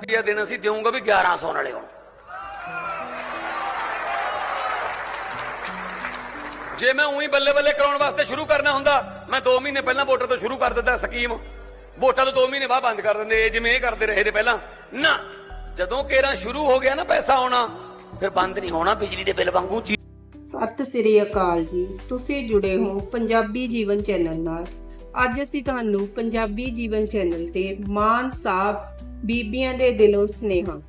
ਰੁਪਿਆ ਦੇਣਾ ਸੀ ਦੇਵਾਂਗਾ ਵੀ 1100 ਨਾਲੇ ਹੁਣ। ਜੇ ਮੈਂ ਉਹੀ ਬੱਲੇ ਬੱਲੇ ਕਰਾਉਣ ਵਾਸਤੇ ਸ਼ੁਰੂ ਕਰਨਾ ਹੁੰਦਾ, ਮੈਂ 2 ਮਹੀਨੇ ਪਹਿਲਾਂ ਵੋਟਰ ਤੋਂ ਸ਼ੁਰੂ ਕਰ ਦਿੰਦਾ ਸਕੀਮ। ਵੋਟਾਂ ਤੋਂ 2 ਮਹੀਨੇ ਬਾਅਦ ਬੰਦ ਕਰ ਦਿੰਦੇ, ਇਹ ਜਿਵੇਂ ਇਹ ਕਰਦੇ ਰਹੇ ਨੇ ਪਹਿਲਾਂ। ਨਾ, ਜਦੋਂ ਕੇਰਾਂ ਸ਼ੁਰੂ ਹੋ ਗਿਆ ਨਾ ਪੈਸਾ ਆਉਣਾ, ਫਿਰ ਬੰਦ ਨਹੀਂ ਹੋਣਾ ਬਿਜਲੀ ਦੇ ਬਿੱਲ ਵਾਂਗੂ। ਸਤਿ ਸ੍ਰੀ ਅਕਾਲ ਜੀ। ਤੁਸੀਂ ਜੁੜੇ ਹੋ ਪੰਜਾਬੀ ਜੀਵਨ ਚੈਨਲ ਨਾਲ। ਅੱਜ ਅਸੀਂ ਤੁਹਾਨੂੰ ਪੰਜਾਬੀ ਜੀਵਨ ਚੈਨਲ ਤੇ ਮਾਨ ਸਾਹਿਬ ਬੀਬੀਆਂ ਦੇ ਦਿਲੋਂ ਸਨੇਹਾ।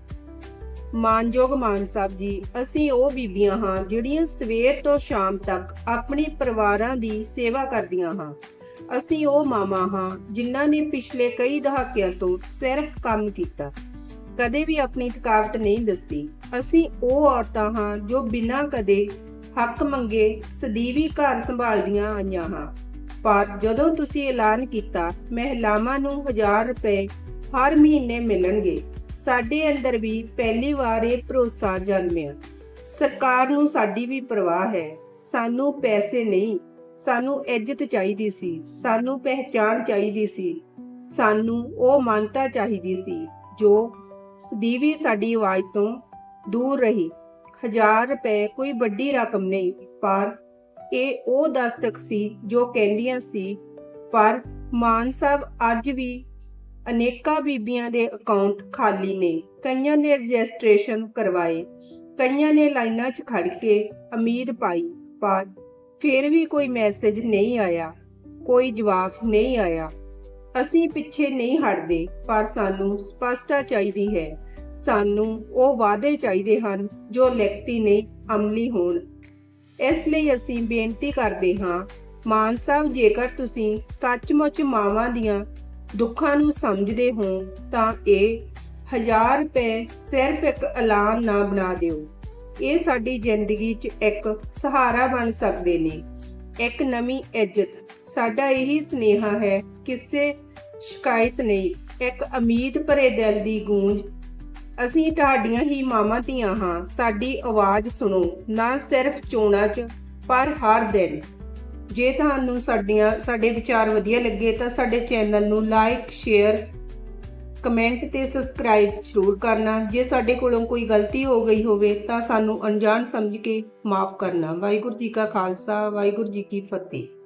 ਮਾਨਯੋਗ ਮਾਨ ਸਾਹਿਬ ਜੀ, ਅਸੀਂ ਉਹ ਬੀਬੀਆਂ ਹਾਂ ਜਿਹੜੀਆਂ ਸਵੇਰ ਤੋਂ ਸ਼ਾਮ ਤੱਕ ਆਪਣੀ ਪਰਿਵਾਰਾਂ ਦੀ ਸੇਵਾ ਕਰਦੀਆਂ ਹਾਂ। ਅਸੀਂ ਉਹ ਮਾਵਾਂ ਹਾਂ ਜਿਨ੍ਹਾਂ ਨੇ ਪਿਛਲੇ ਕਈ ਦਹਾਕਿਆਂ ਤੋਂ ਸਿਰਫ ਕੰਮ ਕੀਤਾ। ਕਦੇ ਵੀ ਆਪਣੀ ਥਕਾਵਟ ਨਹੀਂ ਦੱਸੀ। ਅਸੀਂ ਉਹ ਔਰਤਾਂ ਹਾਂ ਜੋ ਬਿਨਾਂ ਕਦੇ ਹੱਕ ਮੰਗੇ ਸਦੀਵੀ ਘਰ ਸੰਭਾਲਦੀਆਂ ਆਈਆਂ ਹਾਂ। ਪਰ ਜਦੋਂ ਤੁਸੀਂ ਐਲਾਨ ਕੀਤਾ ਮਹਿਲਾਵਾਂ ਨੂੰ 1000 ਰੁਪਏ ਹਰ ਮਹੀਨੇ ਮਿਲਣਗੇ। ਸਾਡੇ ਅੰਦਰ ਵੀ ਪਹਿਲੀ ਵਾਰ ਇਹ ਭਰੋਸਾ ਜਨਮਿਆ। ਸਰਕਾਰ ਨੂੰ ਸਾਡੀ ਵੀ ਪਰਵਾਹ ਹੈ। ਸਾਨੂੰ ਪੈਸੇ ਨਹੀਂ। ਸਾਨੂੰ ਇੱਜ਼ਤ ਚਾਹੀਦੀ ਸੀ। ਸਾਨੂੰ ਪਹਿਚਾਣ ਚਾਹੀਦੀ ਸੀ। ਸਾਨੂੰ ਉਹ ਮਾਨਤਾ ਚਾਹੀਦੀ ਸੀ ਜੋ ਸਦੀਵੀ ਸਾਡੀ ਆਵਾਜ਼ ਤੋਂ ਦੂਰ ਰਹੀ। ਹਜ਼ਾਰ ਰੁਪਏ ਕੋਈ ਵੱਡੀ ਰਕਮ ਨਹੀਂ, ਪਰ ਇਹ ਉਹ ਦਸਤਕ ਸੀ ਜੋ ਕਹਿੰਦੀਆਂ ਸੀ, ਪਰ ਮਾਨ ਸਾਹਿਬ ਅੱਜ ਵੀ ਅਨੇਕਾਂ ਬੀਬੀਆਂ ਦੇ ਅਕਾਊਂਟ ਖਾਲੀ ਨੇ। ਕਈਆਂ ਨੇ ਰਜਿਸਟ੍ਰੇਸ਼ਨ ਕਰਵਾਏ, ਕਈਆਂ ਨੇ ਲਾਈਨਾਂ 'ਚ ਖੜ ਕੇ ਉਮੀਦ ਪਾਈ, ਪਰ ਫਿਰ ਵੀ ਕੋਈ ਮੈਸੇਜ ਨਹੀਂ ਆਇਆ, ਕੋਈ ਜਵਾਬ ਨਹੀਂ ਆਇਆ। ਅਸੀਂ ਪਿੱਛੇ ਨਹੀਂ ਹਟਦੇ, ਪਰ ਸਾਨੂੰ ਸਪਸ਼ਟਤਾ ਚਾਹੀਦੀ ਹੈ। ਸਾਨੂੰ ਉਹ ਵਾਅਦੇ ਚਾਹੀਦੇ ਹਨ ਜੋ ਲਿਖਤੀ ਨਹੀਂ, ਅਮਲੀ ਹੋਣ। ਇਸ ਲਈ ਅਸੀਂ ਬੇਨਤੀ ਕਰਦੇ ਹਾਂ, ਮਾਨ ਸਾਹਿਬ, ਜੇਕਰ ਤੁਸੀਂ ਸੱਚਮੁੱਚ ਮਾਵਾਂ ਦੀਆਂ ਦੁੱਖਾਂ ਨੂੰ ਸਮਝਦੇ ਹੋ ਤਾਂ ਇਹ 1000 ਰੁਪਏ ਸਿਰਫ ਇੱਕ ਐਲਾਨ ਨਾ ਬਣਾ ਦਿਓ। ਇਹ ਸਾਡੀ ਜ਼ਿੰਦਗੀ 'ਚ ਇੱਕ ਸਹਾਰਾ ਬਣ ਸਕਦੇ ਨੇ। ਇੱਕ ਨਵੀਂ ਇੱਜ਼ਤ। ਸਾਡਾ ਇਹੀ ਸਨੇਹਾ ਹੈ, ਕਿਸੇ ਸ਼ਿਕਾਇਤ ਨਹੀਂ। ਇੱਕ ਉਮੀਦ ਭਰੇ ਦਿਲ ਦੀ ਗੂੰਜ। ਅਸੀਂ ਤੁਹਾਡੀਆਂ ਹੀ ਮਾਵਾਂ ਧੀਆਂ ਹਾਂ। ਸਾਡੀ ਆਵਾਜ਼ ਸੁਣੋ। ਨਾ ਸਿਰਫ ਚੋਣਾਂ 'ਚ, ਪਰ ਹਰ ਦਿਨ। ਜੇ ਤੁਹਾਨੂੰ ਸਾਡੀਆਂ, ਸਾਡੇ ਵਿਚਾਰ ਵਧੀਆ ਲੱਗੇ ਤਾਂ ਸਾਡੇ ਚੈਨਲ ਨੂੰ ਲਾਈਕ ਸ਼ੇਅਰ ਕਮੈਂਟ ਤੇ ਸਬਸਕ੍ਰਾਈਬ ਜ਼ਰੂਰ ਕਰਨਾ। ਜੇ ਸਾਡੇ ਕੋਲੋਂ ਕੋਈ ਗਲਤੀ ਹੋ ਗਈ ਹੋਵੇ ਤਾਂ ਸਾਨੂੰ ਅਣਜਾਣ ਸਮਝ ਕੇ ਮਾਫ ਕਰਨਾ। ਵਾਹਿਗੁਰੂ ਜੀ ਕਾ ਖਾਲਸਾ, ਵਾਹਿਗੁਰੂ ਜੀ ਕੀ ਫਤਿਹ।